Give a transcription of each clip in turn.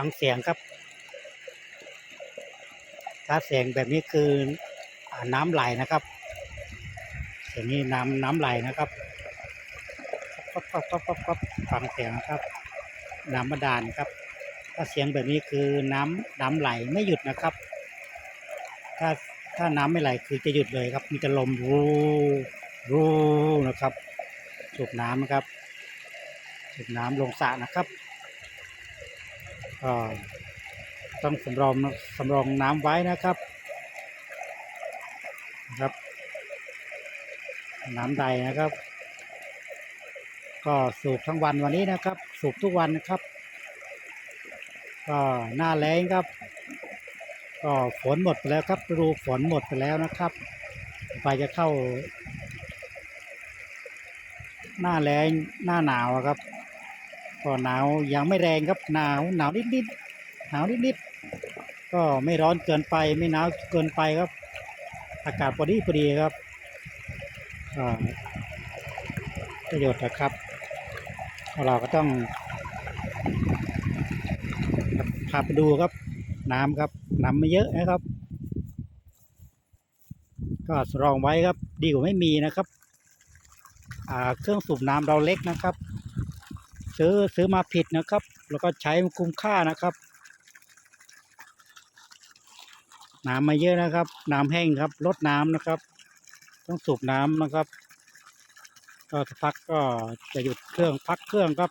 ฟังเสียงครับ ถ้าเสียงแบบนี้คือน้ำไหลนะครับ เสียงนี้น้ำน้ำไหลนะครับก๊อบก๊อบก๊อบก๊อบก๊อบฟังเสียงนะครับ น้ำบาดาลครับ ถ้าเสียงแบบนี้คือน้ำน้ำไหลไม่หยุดนะครับ ถ้าถ้าน้ำไม่ไหลคือจะหยุดเลยครับ มีแต่ลมรูรูนะครับ สูบน้ำนะครับ สูบน้ำลงสระนะครับ ก็ต้องสำรองสำรองน้ำไว้นะครับนะครับ น้ำใดนะครับ ก็สูบทั้งวันวันนี้นะครับ สูบทุกวันนะครับ ก็หน้าแล้งครับ ก็ฝนหมดไปแล้วครับฤดูฝนหมดไปแล้วนะครับไปจะเข้า หน้าแรงหน้าหนาวครับ ก็หนาวยังไม่แรงครับหนาวหนาวนิดๆหนาวนิดๆก็ไม่ร้อนเกินไปไม่หนาวเกินไปครับ อากาศพอดีพอดีครับประโยชน์นะครับ เราก็ต้องพาไปดูครับ น้ำครับน้ำไม่เยอะนะครับ ก็สรองไว้ครับ ดีกว่าไม่มีนะครับเครื่องสูบน้ำเราเล็กนะครับ ซื้อซื้อมาผิดนะครับ แล้วก็ใช้คุ้มค่านะครับน้ำมาเยอะนะครับ น้ำแห้งครับลดน้ำนะครับ ต้องสูบน้ำนะครับ ก็สักพักก็จะหยุดเครื่องพักเครื่องครับ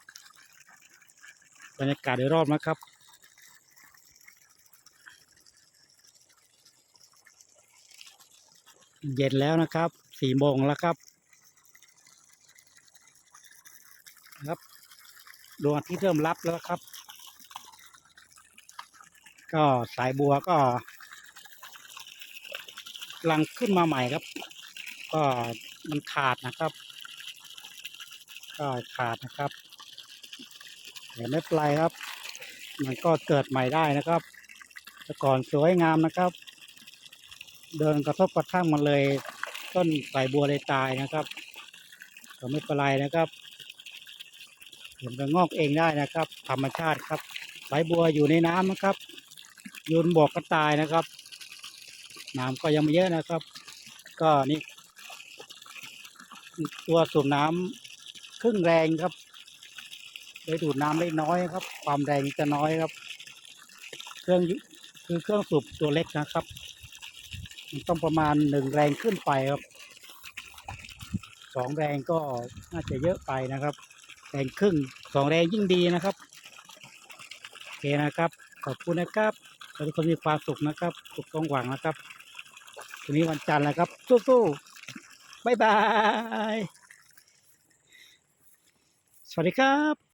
บรรยากาศโดยรอบนะครับเย็นแล้วนะครับ สี่โมงแล้วครับ ครับ ดวงอาทิตย์เริ่มรับแล้วครับ ก็สายบัวก็กำลังขึ้นมาใหม่ครับ ก็มันขาดนะครับ ก็ขาดนะครับแต่ไม่เป็นไรครับ มันก็เกิดใหม่ได้นะครับ แต่ก่อนสวยงามนะครับ เดินกระทบกระทั่งมันเลย ต้นสายบัวเลยตายนะครับ ก็ไม่เป็นไรนะครับ ผมจะงอกเองได้นะครับ ธรรมชาติครับสายบัวอยู่ในน้ำนะครับโยูนบอกก็ตายนะครับ น้ำก็ยังไม่เยอะนะครับ ก็นี่ตัวสูบน้ำครึ่งแรงครับเลยดูดน้ำได้น้อยครับ ความแรงจะน้อยครับ เครื่องคือเครื่องสูบตัวเล็กนะครับมันต้องประมาณหนึ่งแรงขึ้นไปครับสองแรงก็น่าจะเยอะไปนะครับ แรงครึ่งสองแรงยิ่งดีนะครับโอเคนะครับ ขอบคุณนะครับขอให้ทุกคนมีความสุขนะครับ สุขสมหวังนะครับวันนี้วันจันทร์แล้วครับ สู้ๆบ๊ายบาย สวัสดีครับ